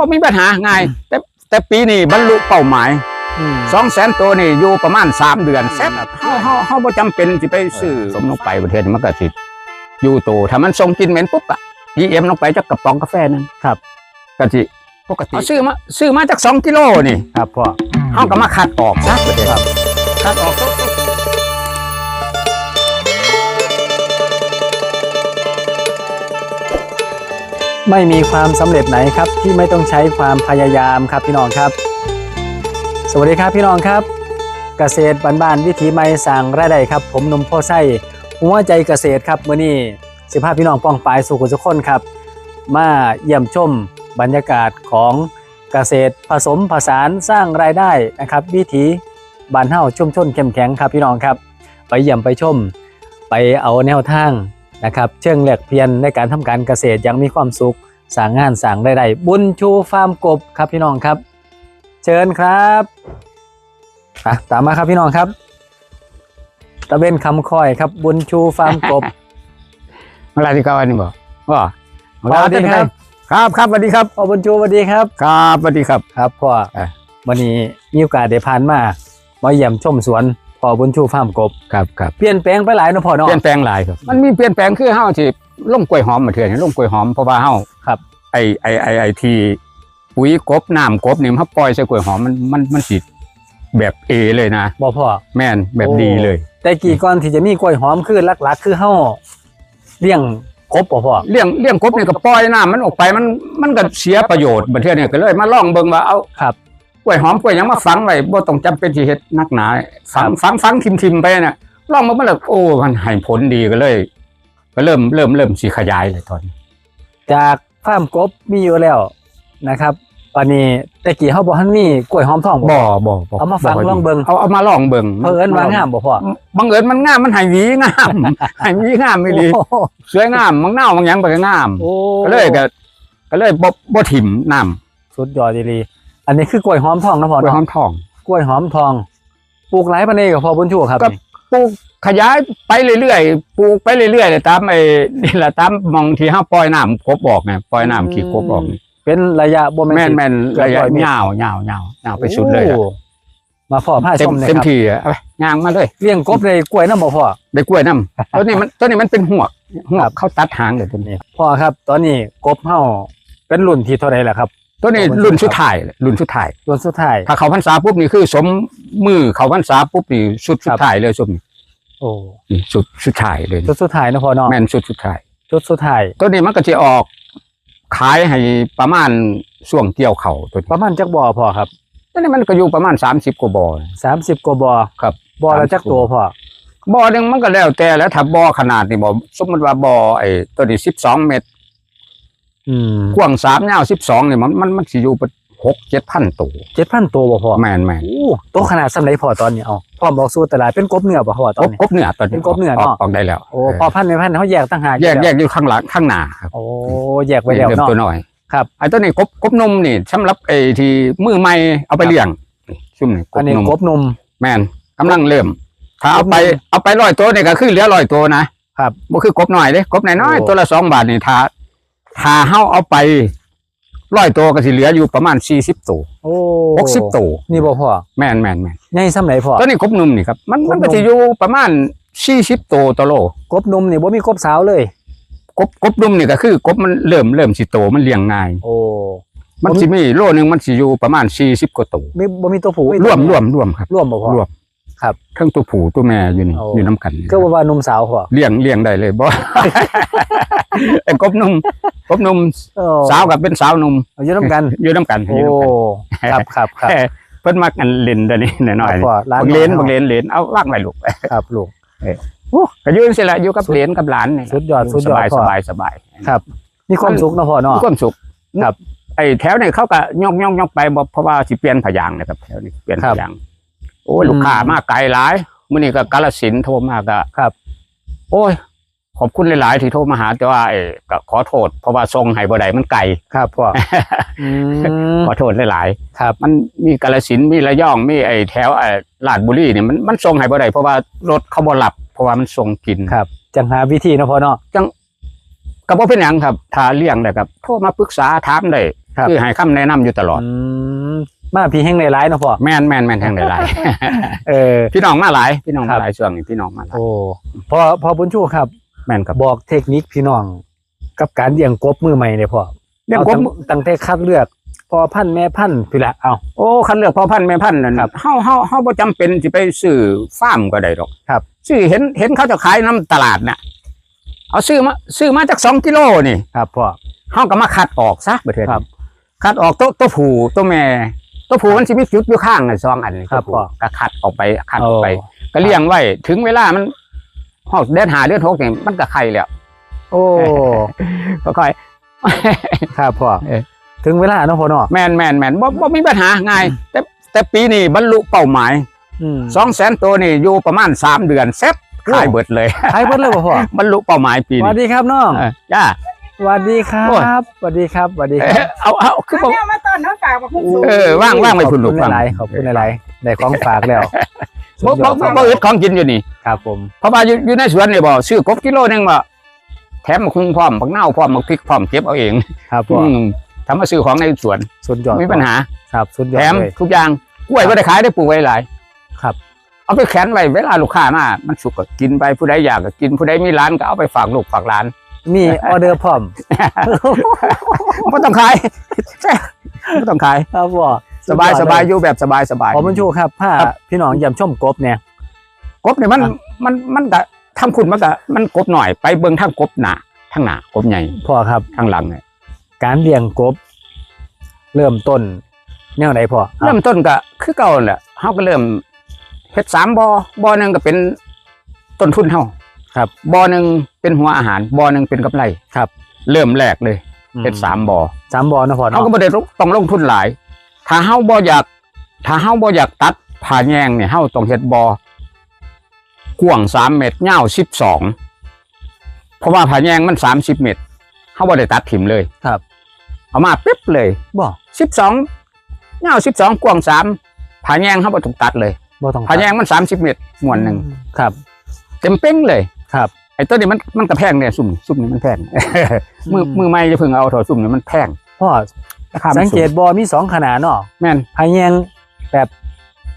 บ่มีปัญหาง่าย แต่แต่ปีนี้บรรลุเป้าหมายอืมสองแสนตัวนี่อยู่ประมาณสามเดือนเสร็จเฮาเฮาเฮาบ่จำเป็นสิไปซื้อสมลงไปประเทศนี้มันก็สิอยู่โตถ้ามันส่งกลินเหม็นปุ๊บอะ EM ลงไปจักกระป๋องกาแฟนึงครับก็สิปกติเอาซื้อมาซื้อมาจากสองกิโลนี่ครับพ่อเฮาก็มาคัดออกซะประเทศครับคัดออก ไม่มีความสำเร็จไหนครับ ที่ไม่ต้องใช้ความพยายามครับพี่น้องครับ สวัสดีครับพี่น้องครับ เกษตรบ้านๆวิถีใหม่สั่งรายได้ครับ ผมนมพ่อไส้หัวใจเกษตรครับมื้อนี้สิภาพพี่น้องป้องปลายสู่กุทุกคนครับ มาเยี่ยมชมบรรยากาศของเกษตรผสมผสานสร้างรายได้นะครับ วิถีบ้านเฮาชุ่มชนเข้มแข็งครับพี่น้องครับ ไปเยี่ยมไปชม ไปเอาแนวทาง นะครับเชิงแหลกเพียนในการทำการเกษตรอย่างมีความสุขสร้างงานสร้างรายได้บุญชูฟาร์มกบครับพี่น้องครับ เชิญครับอะตามมาครับพี่น้องครับ ตะเวนคำคอยครับ บุญชูฟาร์มกบอะไรที่เขาอันนี้บ่ว่าสวัสดีครับ ครับครับสวัสดีครับพ่อบุญชูสวัสดีครับ ครับสวัสดีครับครับพ่ออะวันนี้มีโอกาสได้ผ่านมามาเยี่ยมชมสวน พ่อบุญชูฟาร์มกบครับครับเปลี่ยนแปลงไปหลายเนาะพ่อเนาะเปลี่ยนแปลงหลายครับ มันมีเปลี่ยนแปลงคือเฮาที่ลงกล้วยหอมมาเถื่อนลงกล้วยหอมเพราะว่าเฮาครับไอไอไอไอที่ปุ๋ยกบน้ำกบนี่มันปล่อยใส่กล้วยหอมมันมันมันสิแบบเอเลยนะบ่พ่อแม่นแบบโอ้ดีเลย แต่กี่ก่อนที่จะมีกล้วยหอมคือหลักๆ คือเฮาเลี้ยงกบบ่พ่อเลี้ยงเลี้ยงกบนี่ก็ปล่อยน้ำมันออกไปมันมันก็เสียประโยชน์บัดเทื่อนี่ก็เลยมาลองเบิ่งว่าเอาครับ กล้วยหอมกล้วยหยังมาฝังไว้บ่ต้องจำเป็นสิเฮ็ดนักหนา ฝังฝังฝังทิมๆไปน่ะลองมามันแล้วโอ้มันให้ผลดีก็เลย ก็เริ่มเริ่มเริ่มสิขยายเลยตอนนี้จากฟาร์มกบมีอยู่แล้วนะครับวันนี้แต่กี้เฮาบ่ทันมีกล้วยหอมทองบ่บ่บ่เอามาฝังลองเบิ่งเอาเอามาลองเบิ่งเพิ่นว่างามบ่พ่อบังเอิญมันงามมันให้หวีงามให้หวีงามไม่ดีโอ้โหสวยงามมังเน่าบางหยังไปก็งามโอ้ก็เลยก็ก็เลยบ่บ่ถิ่มน้สุดยอดดีๆ อันนี้คือกล้วยหอมทองนะพ่อำกล้วยหอเนาะมทองกล้วยหอมทองปลูกหลายปานนี้ก็พอบุญชูครับก็นี่ปลูกขยายไปเรื่อยๆปลูกไปเรื่อยๆเลยตามไอ้นี่แหละตามหมองที่เฮาปล่อยน้ำกบออกไงปล่อยน้ำขี้กบออกนี่เป็นระยะบ่แม่นสิแม่นเกือบระยะร้อยเมตรยาวยาวยาวยาวไปสุดเลยอะโอ้มาพ่อผ้าเต็ชมมเลยเต็มครับที่อะเอาไปย่างมาเลยเลี้ยงกบเลยกล้วยน้ำบ่พ่อได้กล้วยน้ำตัวนี้มันตัวนี้มันเป็นหัวกหัวครักบเขาตัดหางเลยตัวนี้พ่อครับ ตอนนี้กบเฮาเป็นรุ่นที่เท่าไหร่ล่ะครับ ตัวนี้ขอบคุณรุ่นครับสุดท้ายเลยรุ่นสุดท้ายรุ่นสุดท้ายถ้าเขาพรรษาปุ๊บนี่คือ สมมือเขาพรรษาปุ๊บนี่สุดคสุรัดบท้ายเลยสุดนี่โอ้นี่สุดสุดท้ายเลยชุดสุดท้ายนะพ่อเนาะแม่นสุดสุดท้ายชุดสุดท้ายตัวนี้มันก็จะออกขายให้ประมาณช่วงเกี่ยวเข่าตัวนี้ประมาณจักบ่อพ่อครับตัวนี้มันก็อยู่ประมาณสามสิบกว่าบ่อ30กว่าบ่อครับบ่อละจักตัวพ่อบ่อหนึ่งมันก็แล้วแต่แล้วถ้าบ่อขนาดนี่บ่สมมติว่าบ่อไอ้ตัวนี้สิบสองเมตร อืมกว้างสามยาวสิบสองนี่มันมันมันสิอยู่เป็นหกเจ็ดพันตัว7,000ตัวบ่พ่อแม่นแม่นโอ้ตัวขนาดสำไรพ่อตอนนี้เอาพ่อบอกสู้ตลาดเป็นกบเนื้อบ่พ่อตกอนบนี้กบเนื้อตัวนี้เป็นกบเนื้ออเนาะอกออกได้แล้วโอ้พอพันในพันเขาแยกต่างหากแยกล้วแยกอยู่ข้างหลังข้างหน้าครับโอ้แยกไว้แล้วเริ่มเนาะตัวน้อยครับไอ้ตัวนี้กบกบนมนี่สำหรับไอ้ที่มือใหม่เอาไปเลี้ยงนี่ซุ่มนี่กอันบนี้นมกบนมแม่นกำลังเริ่มถ้าเอาไปกบนมเอาไปร้อยตัวนี่ก็คือเหลือร้อยตัวนะครับบ่คือกบน้อยเด้กบน้อยโอ้ๆตัวละสองบาทนี่ถ้า ถ้าเฮาเอาไปร้อยตัวก็สิเหลืออยู่ประมาณสี่สิบตัวโอ้หกสิบตัวนี่บ่พ่อแม่นแม่นแม่นใหญ่สำไรพ่อตัวนี้กบนุ่มนี่ครับมันมันกบนมก็สิอยู่ประมาณสี่สิบตัวต่อโลกบนมนี่บ่มีกบสาวเลยกบกบนุ่มนี่ก็คือกบมันเริ่มเริ่มสิโตมันเลี้ยงง่าย โอ้มันผมสิมีโลนึงมันสิอยู่ประมาณสี่สิบกว่าตัวมีบ่มีตัวผู้รวมรวมรวมครับรวมบ่พ่อรวม ครับ ทั้งตัวผู้ตัวแม่อยู่นี่โอ้ อยู่น้ำกันนี่ก็ว่าว่านมสาวพ่อเลี้ยงเลี้ยงได้เลยบ่ ไอ้กบนุ่มกบนุ่มโอ้สาวกับเป็นสาวหนุ่มเอาอยู่นํกัน อยู่น้ำกันโอ้อยู่น้ำกันครับครับครับเอ้ยเพิ่นมักกันเล่นเดี๋ยวนี้หน่อยครับพ่อร้านๆบักเลนน้อย บักเลนเลนเอาว่างไว้ลูก ครับลูก ก็อยืนสิละอยู่กับเหรียญกับหลานนี่สุดยอดสุดสยอดบายพ่สอ บายสบายครับ มีความสุขนะพ่อเนาะ มีความสุขครับไอ้แถวนี่เขาก็ย่องย่องย่องไปบ่เพราะว่าสิเปลี่ยนพยางค์นะครับแถวนี้เปลี่ยนครัพบยางค์ โอ้ยลูกค้ามาไกลหลายมื้อนี้ก็กาฬสินธุ์โทรมาก็ครับ โอ้ย ขอบคุณหลาย ๆ ที่โทรมาหาแต่ว่าเอ้ก็ขอโทษ เพราะว่าส่งให้บ่ได้มันไกลครับพ่ออืมขอโทษหลายครับๆมันมีกาฬสินธุ์มีระยองมีไอ้แถวไอ้ลาดบุรีนี่มันมันส่งให้บ่ได้เพราะว่ารถเขาบ่รับ เพราะว่ามันส่งกินครับ จังหาวิธีนะพ่อเนาะก็บ่เป็นหยังครับถ้าเลี้ยงได้ครับ โทรมาปรึกษาถามได้ครับคือให้คำแนะนำอยู่ตลอดอื มมาพี่แห้งหลายๆเนาะพ่อ แม่นแม่นแม่นแทงหลายเออ ๆพี่น้องมาหลาย พี่น้องครัมาบหลายช่วงนี้พี่น้องมาหลายโอ้พอพอบุญชูครับ แม่นครับบอกเทคนิคพี่น้อง กับการเลี้ยงกบมือใหม่เนี่ยพ่อเรื่องอากบตั้งตั้งแต่คัดเลือกพอพันธุ์แม่พันธุ์พี่ละเอา โอ้คันเลือกพ่อพันธุ์แม่พันธุ์นั่นครับเฮาเฮาเฮาบ่จำเป็นสิไปซื้อฟาร์มก็ได้ดอกครับ ซื้อเห็นเห็นเขาจะขายน้ำตลาดน่ะ เอาซื้อมาซื้อมาจากสองกิโลนี่ครับพ่อ เฮาก็มาคัดออกซะประเทศครับ คัดออกตัวตัวผู้ตัวแม่ ตัวผู้มันสิมีจุดอยู่ข้างน่ะสองอันนี่ครับตัวผู้พ่อก็คัดออกไปคัดออกไปโก็เลี้ยงไว้ ถึงเวลามันฮอดเดือนหาเดือนหกนี่มันก็ไข่แล้วโอ้ ก็ค่อย ครับพ่อเออ ถึงเวลาเนาะพ่อเนาะแม่นแม่นแม่นบ่บ่มีปัญหาง่ายแต่แต่ปีนี้บรรลุเป้าหมายอืมสองแสนตัวนี่อยู่ประมาณสามเดือนเซ็ตขายเบิดเลยใช้เบิดเลยบ่พ่อบรรลุเป้าหมายปีสวัสนี้ดีครับน้อง เออจ้า สวัสดีครัโอ้ยบสวัสดีครับสวัสดีคเอรับอเอาเอาคืออับนอกเนี้ยมาตอนน้องฝากมาพุ่งสูงเออว่างว่างไว้คุณลูกขอบคุณว่างหลายๆขอบคุณหลายๆได้ของฝากแล้วบ่สุดยบ่อดบ่บ่อึดของกินอยู่นี่ครับผมเพราะว่าอยู่อยู่ในสวนนี่บ่ซื้อกบกิโลหนึงบ่แถมมาคุงพร้อมบักเน่าวพร้อมบักพริกพร้อมเก็บเอาเอง ครับพ่ออืมทำมาซื้อของในสวนสุดยอดไม่มีปัญหา ครับสุดยอแถดมเลยทุกอย่างกล้วยบ่ได้ขายได้ปลูกไว้หลายครับเอาไปแขวนไว้เวลาลูกค้ามา มันสุกก็กินไปผู้ใดอยากก็กินผู้ใดมีร้านก็เอาไปฝากลูกฝากหลาน มีออเดอร์พร้อมไม่ต้องขายไม่ต้องขายครับพ่อสบายสบายเลอยู่แบบสบายสบายขอบุญชูครับถ้าครับพี่น้องเยี่ยมชมกบเนี่ยกบเนี่ยมันครับมันมันก็ทำคุณมันก็มันกบหน่อยไปเบิ่งทางกบหนาทางหนากบใหญ่พ่อครับทางหลังเนี่ยการเลี้ยงกบ เริ่มต้นแนวไหนพ่อเริ่มต้นก็คือเก่าแหละเฮาก็เริ่มเฮ็ดสามบ่อบ่อหนึ่งก็เป็นต้นทุนเฮา ครับบ่อหนึ่งเป็นหัวอาหารบ่อหนึ่งเป็นกำไรครับ เริ่มแรกเลยเฮ็ดสามบ่อสามบอนะพ่อเฮาเนาะก็บ่ได้ต้องลงทุนหลาย ถ้าเฮาบ่อยาก ถ้าเฮาบ่อยากตัดผ่าแยงเนี่ยเฮาต้องเฮ็ดบ่อกว้าง3เมตรยาว12เพราะว่าผ่าแยงมัน30เมตรเฮาบ่ได้ตัดถิ่มเลยครับ เอามาปิ๊บเลยบ่12ยาว12กว้าง3ผ่าแยงเฮาบ่ต้องตัดเลยบ่ต้องผ่าแยงมัน30เมตรม้วนหนึงครับ เต็มเป้งเลย ครับไอ้ตัวนี้มันมันก็แพงเนี่ยซุ่มซุ่มนี่มันแพงมืออืมมือใหม่จะเพิ่งเอาเถอะซุ่มนี่มันแพงพ่อราคามันสังเกตสูบอมีสองขนาดเนาะแม่นพายแยงแบบ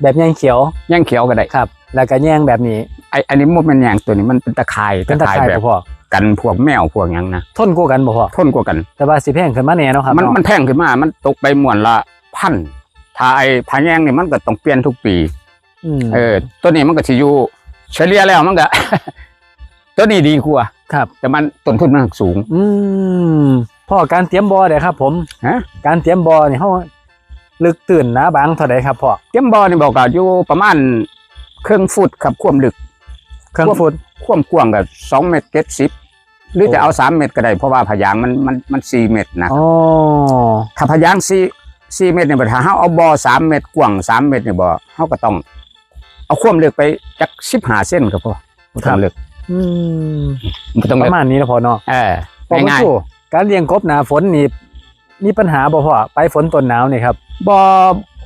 แบบแยงเขียวย่างเขียวก็ได้ครับ แล้วก็แยงแบบนี้ไอ้อันนี้มันเป็นอย่างตัวนี้มันเป็นตะข่ายเป็นตะไคร้แบบบ่พ่อกันพวกแมวพวกหยังนะทนกู้กันบ่พ่อทนกว่ากัน แต่ว่าสิแพงขึ้นมาแน่เนาะครับมันเนาะมันแพงขึ้นมา มันตกไปหมวนละพันถ้าไอ้ผาแยงนี่มันก็ต้องเปลี่ยนทุกปีอืมเออตัวนี้มันก็สิอยู่เฉลี่ยแล้วมันก็ ตัวนี้ดีกว่าครับ แต่มันต้นทุนมันสูง อืมพ่อการเตรียมบอเด้ครับ ผมฮะการเตรียมบอนี่เฮาลึกตื่นหนาบางเท่าใดครับพ่อเต็มบ่อนี่บอกก็อยู่ประมาณครึ่งฟุตครับความลึก เครื่องควบฟุตความกว้างก็สองเมตรเจ็ดสิบหรือโอ้จะเอาสามเมตรก็ได้เพราะว่าพยางมันมันมันสี่เมตรนะอ๋อถ้าพยางสี่สี่เมตรเนี่ยถ้าเขาเอาบ่อสามเมตรกว้างสามเมตรเนี่ยบ่เขาก็ต้อง เอาความลึกไปจักสิบห้าเส้นก็พอบ่ต้องลึก อืมบ่ต้องปลึกระมาณนี้นะพ่อเนาะเออพ่อบุญง่ายชูการเลี้ยงกบหนาฝนนี่มีปัญหาบ่พ่อไปฝนต้นหนาวนี่ครับ ๆบ่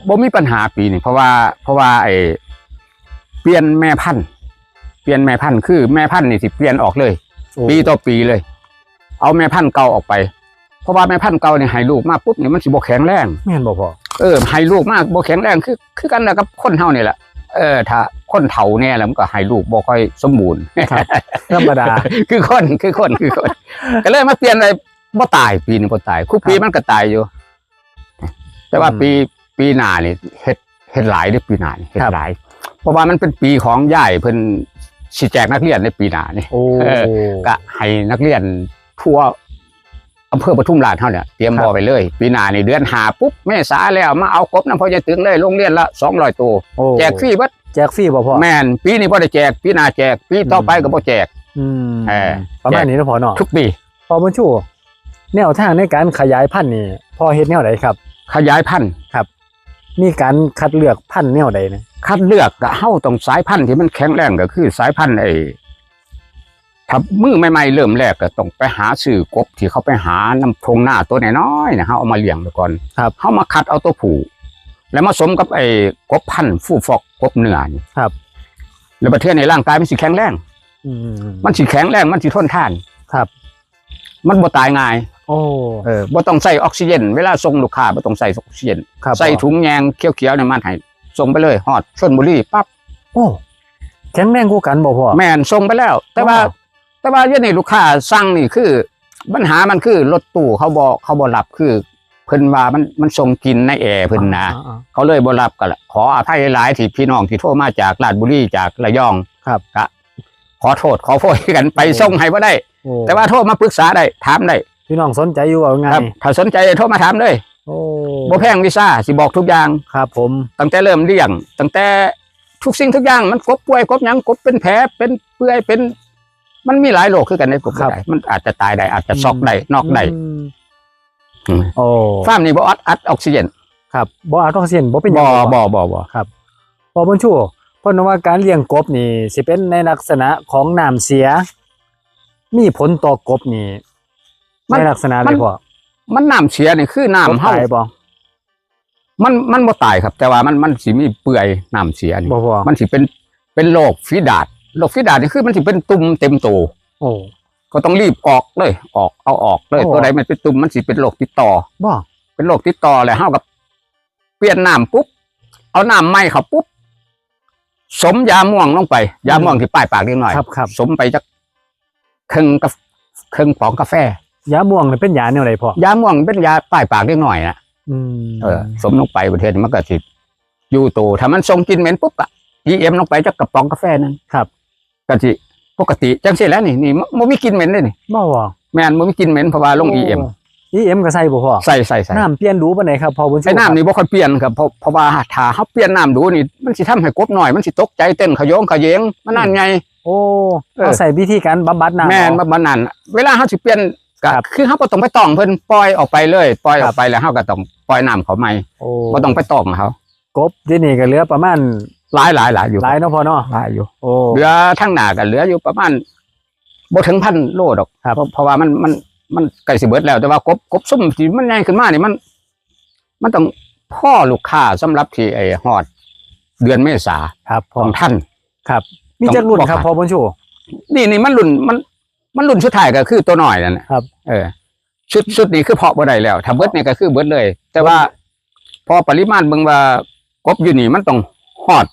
บ่มีปัญหาปีนี้เพราะว่าเพราะว่าไอ้เปลี่ยนแม่พันธุ์เปลี่ยนแม่พันธุ์คือแม่พันธุ์นี่สิเปลี่ยนออกเลย ปีต่อปีเลย เอาแม่พันธุ์เก่าออกไป เพราะว่าแม่พันธุ์เก่าเนี่ยให้ลูกมาปุ๊บเนี่ยมันสิบ่แข็งแรง แม่นบ่พ่อเออให้ลูกมากบ่แข็งแรงคือ คือกันนะกับคนเฮานี่แหละเออถ้า คนเฒ่าแน่แล้วมันก็ให้ลูกบ่ค่อยสมบูรณ์ธรรมดา คือคนคือคนคือคน ก็เลยมาเปลี่ยนเลยบ่ตายปีนี้บ่ตายคู่ปีครับมันก็ตายอยู่ แต่ว่าอืมปีปีหน้านี่เฮ็ดเฮ็ดหลายเด้อปีหน้านี่เฮ็ดครับหลาย เพราะว่ามันเป็นปีของยายเพิ่นสิแจกนักเรียนในปีหน้านี่โอ้เออก็ให้นักเรียนทั่วอำเภอปทุมราชเท่าเนี่ยเตรียมครับบ่อไปเลย ปีหน้านี่เดือนหาปุ๊บเมษาแล้วมาเอากบน้ำพอจะถึงเลยโรงเรียนละสองร้อยตัวโอ้แจกฟรีเบัด แจกฟรีบ่พ่อแม่นปีนี้บ่ได้แจกปีหน้าแจกปีต่อไปก็บ่แจก อืมเออ ประมาณนี้นะพ่อเนาะทุกปีพ่อบุญชูแนวทางในการขยายพันธุ์นี่พ่อเฮ็ดแนวใดครับ ขยายพันธุ์มีการคัดเลือกพันธุ์แนวใดนะคัดเลือกก็เฮาต้องสายพันธุ์ที่มันแข็งแรงก็คือ สายพันธุ์ไอ้ถ้ามือใหม่ๆเริ่มแรกก็ต้องไปหาซื้อกบที่เขาไปหาน้ำทงหน้าตัวน้อยๆนะเฮาเอามาเลี้ยงไปก่อนครับเฮามาคัดเอาตัวผู้ แล้วมาสมกับไอ้กบพันธุ์ฟูฟอกกบเนื้อนี่ครับ แล้วประเทศในร่างกายมันสิแข็งแรงอืมมันสิแข็งแรงมันสิทนทาน ครับ มันบ่ตายง่ายโอ้เออบ่ต้องใส่ออกซิเจนเวลาส่งลูกค้าบ่ต้องใส่ออกซิเจนครับใส่พ่อถุงแยงเขียวๆเนี่ยมันให้ส่งไปเลยฮอดชลบุรีปั๊บโอ้แข็งแรงกูกันบ่พ่อแม่นส่งไปแล้ว แต่ว่าอ๋อแต่ว่าอยู่ในลูกค้าสั่งนี่คือ ปัญหามันคือรถตู้เขาบ่เขาบ่รับคือ เพิ่นว่ามันมันส่งกลินในแอร์เพิ่นนะอ่า เขาเลยบ่รับก็ละขออภัยหลายที่พี่น้องที่โทรมาจากราชบุรีจากระยองครับก็ขอโทษขอโพยกันไปส่งให้บ่ได้ๆโอ้แต่ว่าโทรมาปรึกษาได้ถามได้พี่น้องสนใจอยู่ว่าไงครับถ้าสนใจโทรมาถามเลยโอ้บ่แพงวีซ่าสิบอกทุกอย่าง ครับผม ตั้งแต่เริ่มเลี้ยงตั้งแต่ทุกสิ่งทุกอย่างมันกบป่วยกบหยังกบเป็นแผลเป็นเปื่อยเป็น มันมีหลายโรคคือกันในกบบ่ได้มันอาจจะตายได้อาจจะซอกได้นอกได้อืมอืม โอ้ฟาร์มนี่บ่อัดอัดออกซิเจนครับบ่อาต้องเสียนบ่เป็นหยับ่งบ่บ่บ่พอบนชูเพราะว่าการเลี้ยงกบนี่สิเป็นในลักษณะของน้ำเสีย มีผลต่อกบนี่ในลักษณะเลยพ่อมันน้ำเสียนี่คือน้ำกบเฮาตายบ่มันมันบ่ตายครับ แต่ว่ามันมันสิมีเปื่อยน้ำเสียนี่บ่พ่อมันสิเป็นเป็นโรคฝีดาดโรคฝีดาดนี่คือมันสิเป็นตุ่มเต็มตัวโอ้ ก็ต้องรีบออกเลย ออกเอาออกเลย โอ้ ตัวใดมันเป็นตุ่มมันสิเป็นโรคติดต่อ บ่เป็นโรคติดต่อเลยเฮากับเปลี่ยนน้ำปุ๊บเอาน้ำใหม่เข้าปุ๊บสมยาม่วงลงไป ยาม่วงที่ป้ายปากนิดหน่อยครับครับสมไปจักครึ่งกาครึ่งของกาแฟ ยาม่วงนี่เป็นยาแนวไหนพ่อยาม่วงเป็นยาป้ายปากนิดหน่อยนะอืมเออสมลงไปประเทศนี้มันก็สิอยู่โตถ้ามันส่งกลินเหม็นปุ๊บอะยีเอ็มลงไปจักกระป๋องกาแฟนั้นครับ ก็สิ ปกติจังซี่แหล้วนี่นี่มันมีกลินเหม็นเลยนี่บ่บ่แม่นมันมีกลินเหม็นเพราะว่าลง EM โ EM ก็ใส่บ่พ่อใส่ใส่ใส่น้ำเปลี่ยนดูปานไหนครับพอบนชูไอ้น้ำนี่บ่ค่อยเปลี่ยนครับเพราะเพราะว่าถ้าเฮาเปลี่ยนน้ำดูนี่มันสิทำให้กบหน่อยมันสิตกใจเต้นขยงขยงมันนั่นไง โอ้เออ เอาใส่วิธีการบำบัดน้ำแม่นเอา บ่บ่นั่นเวลาเฮาสิเปลี่ยนก็ครับ คือเฮาบ่ต้องไปต้องเพิ่นปล่อยออกไปเลยปล่อยคอรัอบกไปแล้วเฮาก็ต้องปล่อยน้ำเขาใหม่โอ้บ่ต้องไปต้องเขา กบที่นี่ก็เหลือประมาณ หลายหลายหลายอยู่หลายเนาะพ่อเนาะหลายอยู่โอ้เหลือทั้งหน้าก็เหลืออยู่ประมาณบ่ถึงพันโลดอกครับเพราะเพราะว่ามันมันมันใกล้สิเบิดแล้วแต่ว่ากบกบซุ่มที่มันใหญ่ขึ้นมานี่มัน มันต้องพ่อลูกค้าสำหรับที่ไอ้ฮอด เดือนเมษาครับพ่ขอองท่านครับมีจักรุ่นครับต้องบอกพ่อบนชูนี่นี่มันรุ่นมัน มันรุ่นสุดท้ายก็คือตัวหน่อยนั่นน่ะครับ เออ ชุดชุดนี้คือเพาะบ่ได้แล้วถ้าเบิดนี่ก็คือเบิดเลย แต่ว่าพอปริมาณเบิ่งว่ากบอยู่นี่มันต้องฮอด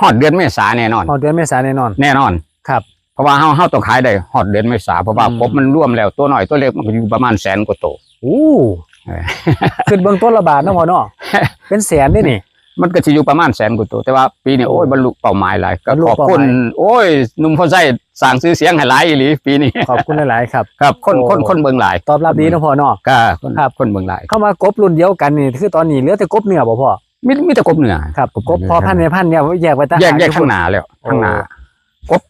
ฮอดเดือนเมษาแน่นอนพอเดือนเมษายนแน่นอน แน่นอนครับ เพราะว่าเฮาเฮาต้องขายได้ฮอดเดือนเมษาเพราะว่าอืมกบมันร่วมแล้วตัวหน่อยตัวเล็กมันก็อยู่ประมาณแสนกว่าตัว โอ้เออ ขึ้นเบื้องต้นระบาดเนาะพ่อเนาะเป็นแสนได้นี่ มันก็สิอยู่ประมาณแสนกว่าตัวแต่ว่าปีนี้โอ้ยบรรลุเป้าหมายหลายก็บรรลุขอบเป้าหมาย คุณโอ้ยหนุ่มพอใจสร้างชื่อเสียงให้หลายอีหลีปีนี้ ขอบคุณหลาย ๆ ครับ ครับคนโอ้คนคนเบิ่งหลายตอบรับดีเนาะพ่อเนาะ ก็คนครับ คนเบิ่งหลาย เข้ามากบรุ่นเดียวกันนี่คือตอนนี้เหลือแต่กบเนื้อบ่พ่อ มีมีแต่กบเหนือครับกบพอพันธุ์ในพันธุ์เนี่ยแยกไปต่างแยกหากแยกข้างหน้าแล้วโอ้ข้างหน้ากบ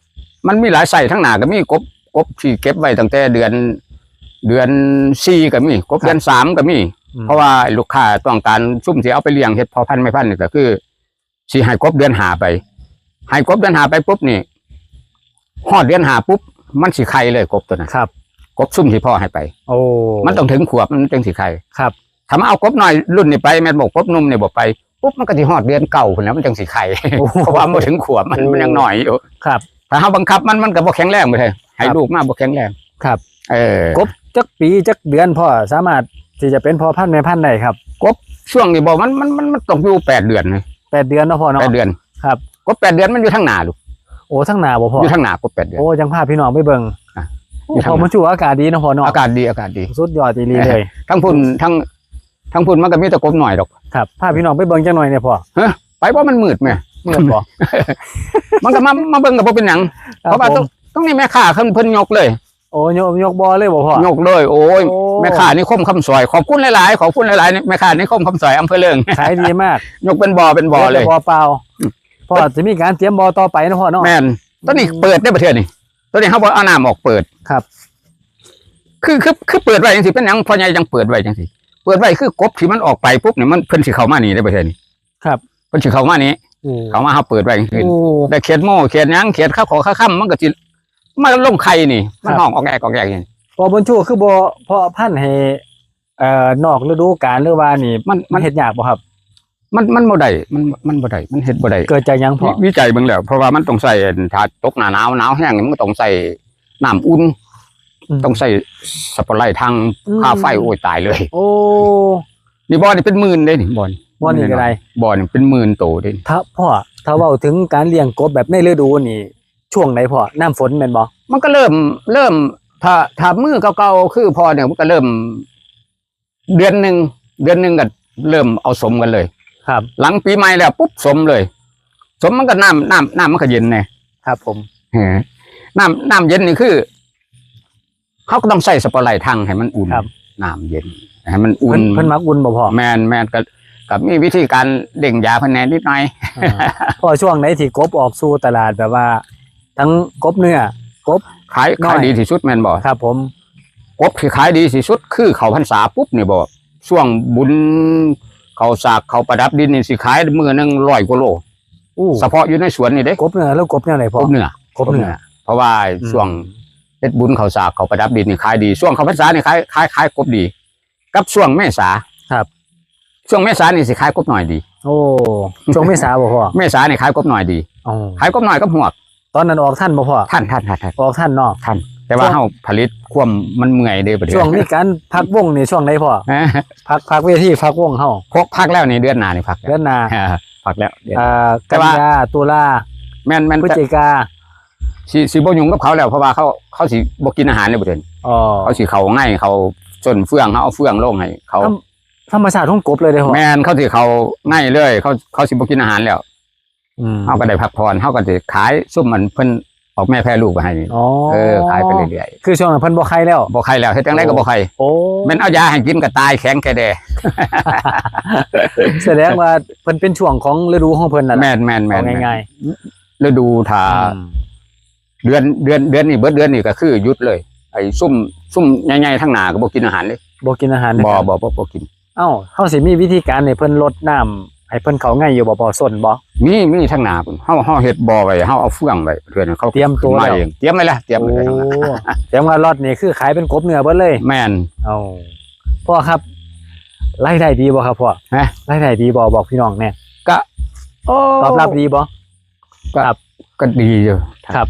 มันมีหลายไส้ทั้งหน้าก็มีกบกบที่เก็บไว้ตั้งแต่เดือน เดือนสี่ก็มีกบเดือนสามก็มีอืมเพราะว่าลูกค้าต้องการซุ่มที่เอาไปเลี้ยงเฮ็ดพอพันธุ์ไม่พันธุ์นี่ก็คือสิให้กบเดือนหาไปให้กบเดือนหาไปปุ๊บนี่ฮอดเดือนหาปุ๊บมันสิไข่เลยกบตัวนั้นครับ กบซุ่มที่พ่อให้ไป โอ้มันต้องถึงขวบมันจึงสิไข่ครับถ้ามาเอากบน้อยรุ่นนี้ไปแม่นบอกกบนุ่มนี่บอกไป ปุ๊บมันก็สิฮอดเดือนเก่าพุ่นแล้วมันจังสิไข่โอ้เพราะว่ามันถึงขวบมันโอ้มันยังหน่อยอยู่ครับ ถ้าเฮาบังคับมันมันก็บ่แข็งแรงไปเลยให้ครับลูกมาบ่แข็งแรงครับ เออกบจักปีจักเดือนพ่อสามารถที่จะเป็นพอพันธุ์ในพันธุ์ได้ครับช่วงนี้บอกมันมันมันมันตกอยู่แปดเดือนเลยแปดเดือนเนาะพ่อเนาะแปดเดือนครับกบแปดเดือนมันอยู่ทั้งหนาลูกโอ้ทั้งหนาบ่พ่ออยู่ทั้งหนากบแปดเดือนโอ้ยังพาพี่น้องไปเบิ่งอะโอ้อยู่ทางพอมันชูอากาศดีเนาะพ่อเนาะอากาศดีอากาศดีสุดยอดอีหลีเลยทั้งพุ่นทั้ง ทั้งพุ่นมันก็มีแตะกบหน่อยดอกครับพาพี่น้องไปเบิ่งจังหน่อยเนี่ยพ่อไปเพราะมันมืดแม่เมื่อบ่มันก็มามาเบิ่งกับบ่เป็นหยังคเพรับราะว่าผต้องมต้องนี่แม่ค้าเพิ่นเพิ่นยกเลย โอ้ยกยกบอเลยบ่พ่อยกเลยโอ้ยโอ้แม่ค้านี่คมคำซอยขอบคุณหลายๆขอบคุณหลายๆแม่ค้านี่คมคำซอยอำเภอเลิงขายดีมาก ยกเป็นบ่อเป็นบ่อเลยบ่อเปล่าอืมพ่อจะมีการเตรียมบ่อต่อไปนะพ่อเนาะแม่นตอนนี้เปิดได้ประเทศนี่ตอนนี้เขาบอกเอาน้ำออกเปิดครับ คือคือคือเปิดไว้จังสิเป็นหยังพ่อใหญ่ยังเปิดไว้จังสิ เปิดไว้คือกบที่มันออกไปปุ๊บเนี่ยมันเพิ่นสิเข้ามานี่ได้ประเทศนี่ครับเพิ่นสิเข้ามานี่โอ้เข้ามาเฮาเปิดไว้จังซี่โอ้แต่เขียดโม่เขียดหยังเขียดข้าวขอข้าวค่ำมันก็สิมาลงไข่นี่ มันครับห้องออกแอกออกแอกอย่างนี้บ่บนชูคือบ่เพาะพันธุ์ให้เอ่อนอกฤดูกาลหรือว่านี่ มันมัมันนเฮ็ดยากบ่ครับ มันมันบ่ได้มันมันบ่ได้มันเฮ็ดบ่ได้เกิดจากหยังพ่อวิจัยเบิ่งแล้วเพราะว่ามันต้องใส่ถ้าตกหน้าหนาวหนาวแห้งนี่มันก็ต้องใส่น้ำอุ่นม ต้องใส่สปอตไลท์ทางอืมค่าไฟโอ้ยตายเลย โอ้นี่บอลนี่เป็นหมื่นเลยนี่บอลบ่นี่ก็ได้บอลนี่เป็นหมื่นโตเลยถ้าพ่อถ้าเว้าถึงการเลี้ยงกบแบบในฤดูนี่ ช่วงไหนพ่อน้ำฝนแม่นบ่มันก็เริ่มเริ่ม ถ้าถ้ามือเก่าๆคือพอเนี่ยมันก็เริ่ม เดือนหนึ่งเดือนหนึ่งก็เริ่มเอาสมกันเลย ครับ หลังปีใหม่แล้วปุ๊บสมเลย สมมันก็น้ำน้ำน้ำมันก็เย็นไงครับ ผมเออน้ำน้ำเย็นนี่คือ เขาก็ต้องใส่สปอตไลท์ทางให้มันอุ่นครับ น้ำเย็นให้มันอุ่เพิ่นนเพิ่นมักอุ่นบ่พ่อแมนแมนก็กับมีวิธีการเด่งยาพันแนนนิดหน่อย อ่าพ่อช่วงไหนที่กบออกสู่ตลาดแบบว่า ทั้งกบเนื้อ กบ ขายน้อย ขายดีที่สุดแมนบอกครับผม กบที่ขายดีที่สุดคือเขาพรรษาปุ๊บเนี่ยบอกช่วงบุญเขาสากเขาประดับดินนี่สิขายมือหนึงร้อยกว่าโลอู้เฉพาะอยู่ในสวนนี่เด้กบเนื้อแล้วกบเนื้อไหนพ่กอบเนื้อกบเนื้อ เพราะว่าช่วง เฮ็ดบุญเขาสากเขาประดับดินนี่ขายดีช่วงเขาพรรษานี่ขายขายขายกบดี กับช่วงเมษาครับ ช่วงเมษานี่สิขายกบหน่อยดี โอ้ช่วงเมษาบ่พ่อเมษานี่ขายกบหน่อยดีอ๋อขายกบหน่อยกับหวกตอนนั้นออกท่านบ่พ่อท่านท่านท่านท่านออกท่านเนาะท่าน แต่ว่าช่วงเฮาผลิตความมันเมื่อยเด้ประเดี๋ยช่วงนี้การพักวงนี่ช่วงไหนพ่อเอ้อพักพักเวทีพักวงเฮาพกพักแล้วนี่เดือนหน้านี่พักแล้วเดือนหน้าเออพักแล้วเดือนอ่าแต่กันว่า ยาตุลาแม่นแม่นพฤศแต่จิกา สิสิบ่ยุ่งกับเขาแล้วเพราะว่าเขาเขาสิบ่กินอาหารเลยบ่เดือนอ๋อเขาสิเขาง่ายเขาจนเฟืองเขาเอาเฟืองลงให้เขาธรรมธรรมชาติของกบเลยเด้อพ่อแม่นเขาสิเขาง่ายเลย เขาเขาสิบ่กินอาหารแล้วอืมเฮาก็ได้พักผ่อนเฮาก็สิขายซุ่มมันเพิ่นออกแม่แพร่ลูกไปให้นี่อ๋อเออขายไปเรื่อยคือช่วงนั้นเพิ่นบ่ใครแล้วๆบ่ใครแล้วเฮ็ดจังไดก็บ่ใครโอ้แม่นเอายาให้กินก็ตายแข็งแกแดแสดงว่าเพิ่นเป็นช่วงของฤดูของเพิ่นนั่นแหละแม่นแม่นแม่นเอาง่ายฤดูถ้าๆอืม เดือนเดือนเดือนนี้เบิดเดือนนี้ก็คือหยุดเลย ไอ้ซุ่มซุ่มใหญ่ๆทั้งหน้าก็บ่กินอาหารเลยบ่กินอาหารบ่นะครับบ่บ่บ่กิน เอ้าเฮาสิมีวิธีการให้เพิ่นลดน้ำให้เพิ่นเขาง่ายอยู่บ่บ่ส้นบ่มีมีทั้งหน้าพุ่นเฮาเฮาเฮ็ดบ่อไว้เฮาเอาเฟืองไว้เพื่อนเขาเตรียมตัวขึ้นมาแล้วเองเตรียมไว้แล้วเตรียมไว้แล้วโอ้แสดงว่ารอดนี่คือขายเป็นกบเนื้อเบิดเลย แม่นเอ้าพ่อครับรายได้ดีบ่ครับพ่อฮะรายได้ดีบ่บอกพี่น้องแน่ก็โตอบรับดีบ่ก็ครับก็ดีอยู่ครับ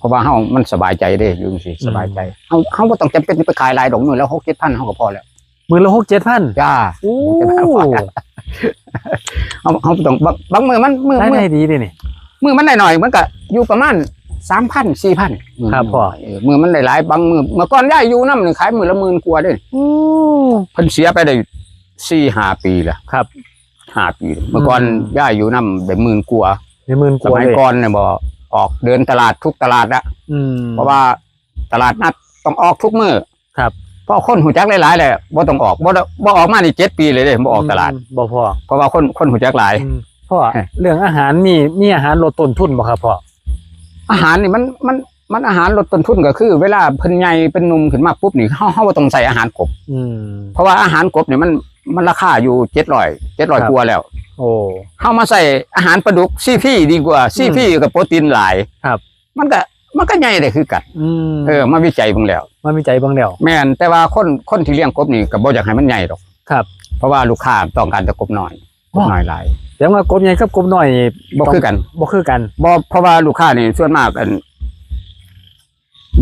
เพราะว่าเฮามันสบายใจเด้อยู่จังซี่สบายใจเฮาเฮาบ่ต้องจำเป็นไปขายหลายดอกมื้อแล้ว6 7,000เฮาก็พอแล้วมื้อละ6-7,000จ้าโอ้เฮาเฮาบ่ต้องบางบางมื้อมันมื้อรายมื้อได้ดีดินี่มือมันได้หน่อยมันก็อยู่ประมาณสามพันสี่พันครับพ่อมือมันได้หลายบางมือเมื่อก่อนย่ายอยู่น้ำหนึ่งขายมือละหมื่นกว่าเด้โอ้เพิ่นเสียไปได้สี่ห้าปีละครับห้าปีแล้วเมื่อก่อนอืมย่ายอยู่น้ำได้หมื่นกว่าในหมื่นกสว่ามัยเลยก่อนเนี่ยบ่อ อกเดินตลาดทุกตลาดละอืมเพราะว่าตลาดนัดต้องออกทุกมือครับเพราะคนหูจักหลายๆแหละบ่ต้องออกบ่ได้บ่ออกมานี่เจ็ดปีเลยเด้บ่ออกตลาดมบ่พ่อเพราะว่าคนคนหูจักหลาย อืมพ่อเอ๊ะเรื่องอาหารมีมีอาหารลดต้นทุนบ่ครับพ่ออาหารนี่มันมันมันอาหารลดต้นทุนก็คือ เวลาเพิ่นใหญ่เป็นหนุ่มขึ้นมาปุ๊บนี่เฮาเฮาบ่ต้องใส่อาหารกบ อืมเพราะว่าอาหารกบเนี่ยมัน มันราคาอยู่เจ็ดร้อยเจ็ดร้อยครับกว่าแล้ว โอ้เข้ามาใส่อาหารปลาดุกซีพี่ดีกว่าซีพี่กับโปรตีนหลายครับ มันก็มันก็ใหญ่ได้คือกันอืมเออมาวิจัยเบิ่งแล้วมันมีใจเบางแล้ว แม่นแต่ว่าคนคนที่เลี้ยงกบนี่ก็บ่อยากให้มันใหญ่หรอกครับ เพราะว่าลูกค้าต้องการแต่กบน้อยกบน้อยหลายแต่ว่ากบใหญ่กับกบน้อยนี่บ่คือกันบ่คือกันบ่เพราะว่าลูกค้านี่ส่วนมากอัน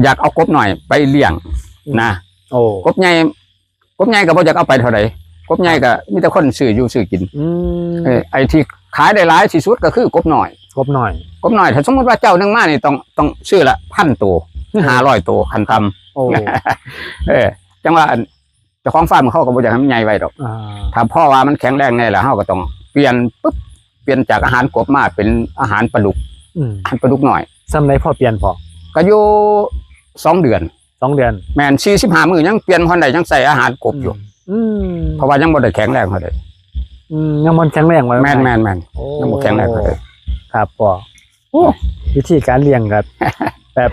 อยากเอากบน้อยไปเลี้ยงนะโอ้กบใหญ่กบใหญ่ก็บ่อยากเอาไปเท่าไหร่ กบใหญ่ก็มีแต่คนซื้ออยู่ซื้อกินอืมเออไอ้ที่ขายได้หลายที่สุดก็คือกบน้อย กบน้อย กบหน่อยถ้าสมมติว่าเจ้าหนึงมานี่ต้องต้องซื้อละพันตัวห้าร้อยตัวคันต่ำโอ้เออจังว่าอันเจ้าของฟาร์มเขาก็บ่อยากให้มันใหญ่ไว้ดอก อ่าถ้าพ่อว่ามันแข็งแรงแน่แล้วเขาก็ต้องเปลี่ยนปุ๊บเปลี่ยนจากอาหารกบมาเป็นอาหารปลาดุกอืมอาหารปลาดุกหน่อย ซ้ำไรพ่อเปลี่ยนพ่อก็อยู่สองเดือน สองเดือนแม่นสี่สิบห้ามื้อยังเปลี่ยนคนใดยังใส่อาหารกบอยู่ อืมเพราะว่ายังบ่ได้แข็งแรงเท่าใดอืมยังมันแข็งแรงไว้แม่นแม่นแม่นโอ้ยังบ่แข็งแรงเท่าใดครับพ่อโอ้วิธีการเลี้ยงครับ แบบ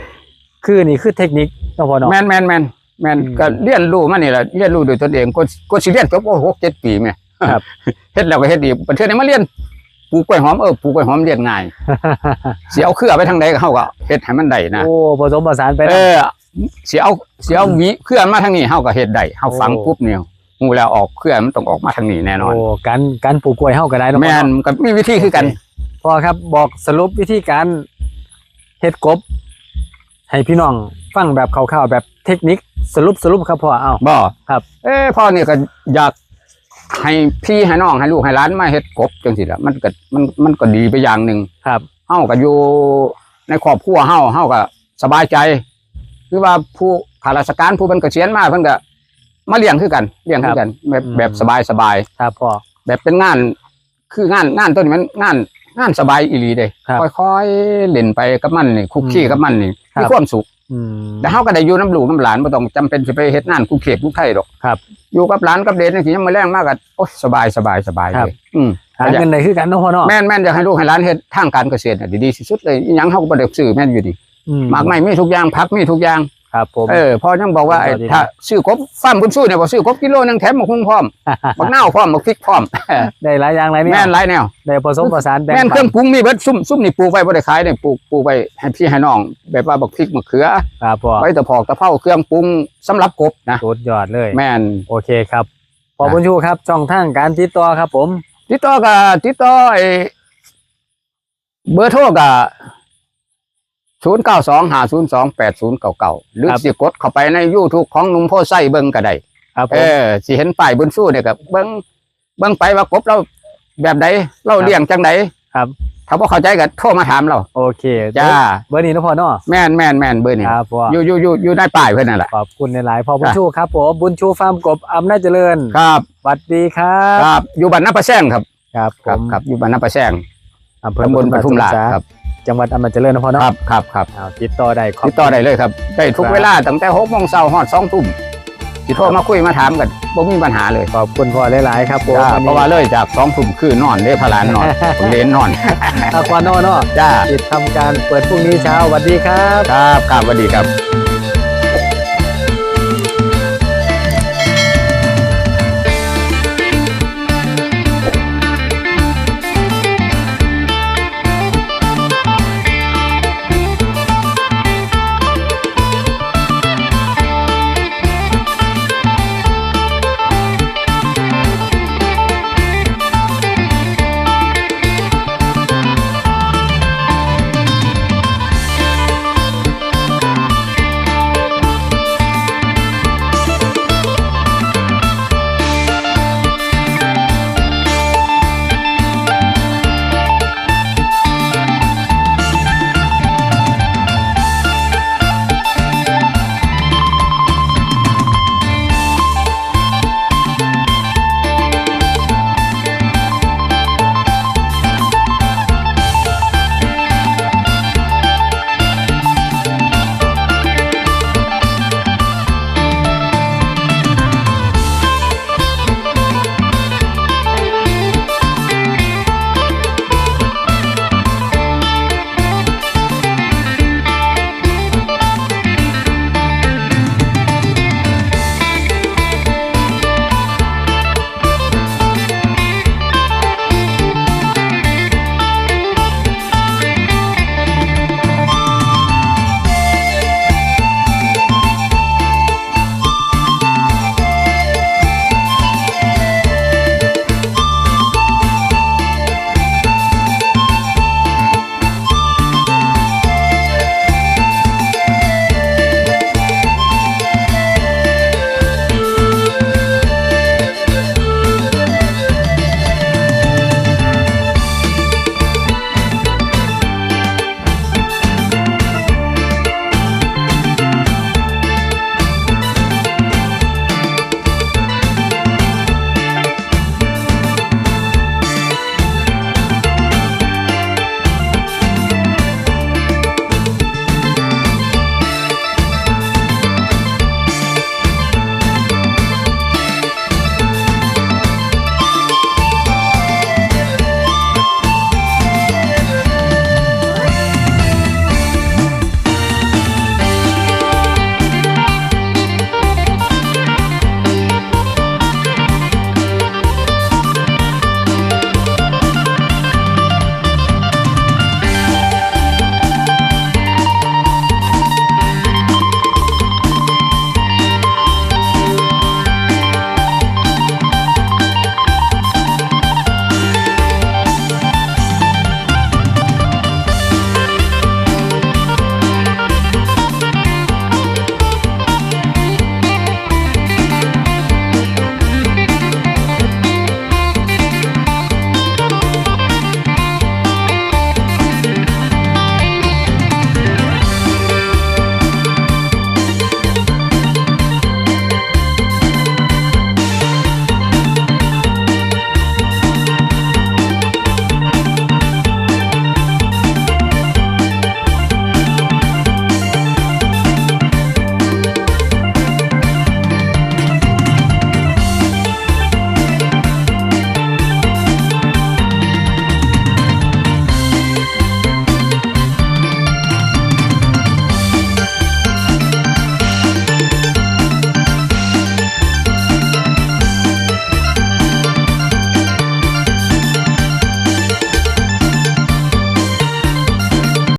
คือนี่คือเทคนิคเนาะพ่อเนาะ แม่นแม่นแม่นแม่นอืมก็เรียนรู้มานี่แหละเรียนรู้ด้วยตนเองก็ก็สิเรียนจบโอ้หกเจ็ดปีแม่ครับเฮ็ดแล้วก็เฮ็ดอีกประเทศนี้มาเรียนปลูกกล้วยหอมเออปลูกกล้วยหอมเรียนง่ายสิเอาเครือไปทางใดก็เฮาก็เฮ็ดให้มันได้นะโอ้ผสมผสานไปเอนะอสิเอาสิเอาหวีเครือมาทางนี้เฮาก็เฮ็ดได้เฮาฝังโอ้ปุ๊บเนี่ย ฮู้แล้วออกเครือมันต้องออกมาทางนี้แน่นอนโอ้การการปลูกกล้วยเฮาก็ได้เนาะพ่อแม่นเนาะก็มีวิธีคือกันพ่อครับบอกสรุปวิธีการเฮ็ดกบ ให้พี่น้องฟังแบบคร่าวๆแบบเทคนิคสรุปสรุปครับพ่อเอาบ่ครับ เอ้พ่อนี่ก็อยากให้พี่ให้น้องให้ลูกให้หลานมาเฮ็ดกบจังซี่ล่ะมันก็มันมันก็ดีไปอย่างหนึ่งครับเฮาก็อยู่ในครอบครัวเฮาเฮาก็สบายใจ คือว่าผู้ข้าราชการผู้เป็นเกษียณมาเพิ่นก็ มาเลี้ยงคือกันเลี้ยงคือกัน แบบอืม แบบสบายสบายครับพ่อ แบบเป็นงาน คืองานงานตัวนี้มันงานงานสบายอีหลีเด้ครับค่อยๆเล่นไปกับมันนี่คุกคีอืมกับมันนี่ครับ มีความสุขอืม แต่เฮาก็ได้อยู่น้ำลูกน้ำหลานบ่ต้องจำเป็นสิไปเฮ็ดงานคุกเขตคุกไทยดอกครับ อยู่กับหลานกับเด็กนี่สิยังมาแรงมากก็โอ้ยสบายสบายสบายครับเลยอืม หาเงินได้คือกันเนาะพ่อเนาะแม่นแม่นอยากให้ลูกให้หลานเฮ็ดทางการเกษตรน่ะดีๆที่สุดเลยอิหยังเฮาก็บ่ได้ซื้อแม่นอยู่ดีอืหมากไม้มีทุกอย่างผักมีทุกอย่าง ครับผม เออพอยังบอกว่าไอ้ดีๆ ถ้าซื้อกบฟาร์มบุญสู้เนี่ยบ่ซื้อกบกิโลนึงแถมหมกหุ้งพร้อมบักนาวพร้อมบักพริกพร้อมได้หลายอย่างหลายเนี่ยแม่นหลายแนว ได้ผสมผสานแบ่งแม่นเคปัรื่อนงปรุงมีเบิดซุ่มซุ่มนี่ปลูกไว้บ่ได้ขายเนี่ยปลูกปลูกไว้ให้พี่ให้น้องแบบว่าบักพริกมะเขือครับพ่อไว้ตะพอกตะเภาเครื่องปรุงสำหรับกบนะสุดยอดเลย แม่น โอเคครับพอนะ บุญชูครับช่องทางการติดต่อครับผม ติดต่อกับติดต่อไอ้เบอร์โทรกับ ศูนย์เก้าสองห้าศูนย์สองแปดศูนย์เก่าเก่าหรือสิกดเข้าไปในยูทูบของหนุ่มโพไซเบิ้งก็ได้ครับผเอมอสิเห็นป้ายบนสู้เนี่ยกับเบิ้งเบิ้งไปว่ากบเราแบบใดเราครับเลี้ยงจังใดครับถ้าบ่เข้าใจก็โทรมาถามเรา โอเคจ้าเบอร์นี้นะพ่อเนาะแม่นแม่นแม่นเบอร์นี่ครับพ่ออยู่อยู่อยู่อยู่ในป้ายเพื่อนนั่นแหละขอบคุณในหลายๆพ่อบุญชูครับผมบุญชูฟาร์มกบอำนาจเจริญครับสวัสดีครับครับอยู่บ้านน้ำประแซงครับ ครับผครับมครับอยู่บ้านน้ำประแซงอำเภอตำบลปทุมราชสงขครับ จังหวัดอำนาจเจริญนะพ่อคเนาะรับครับครับเอาติดต่อได้ขบติดต่อได้เลยครับ ได้ทุกครับเวลาตั้งแต่หกโมงเช้าฮอดสองทุ่มสิโทรมาคุยมาถามกันบ่มีปัญหาเลยขอบคุณพ่อหลายๆครับผมจ้าวันเพนี้ราะว่าเลยจากสองทุ่มคือนอนเด้พลานนอน ผมเลนนอน อาควานอเนาะจ้าติดทำการเปิดพรุ่งนี้เช้าสวัสดีครับ ครับครับสวัสดีครับ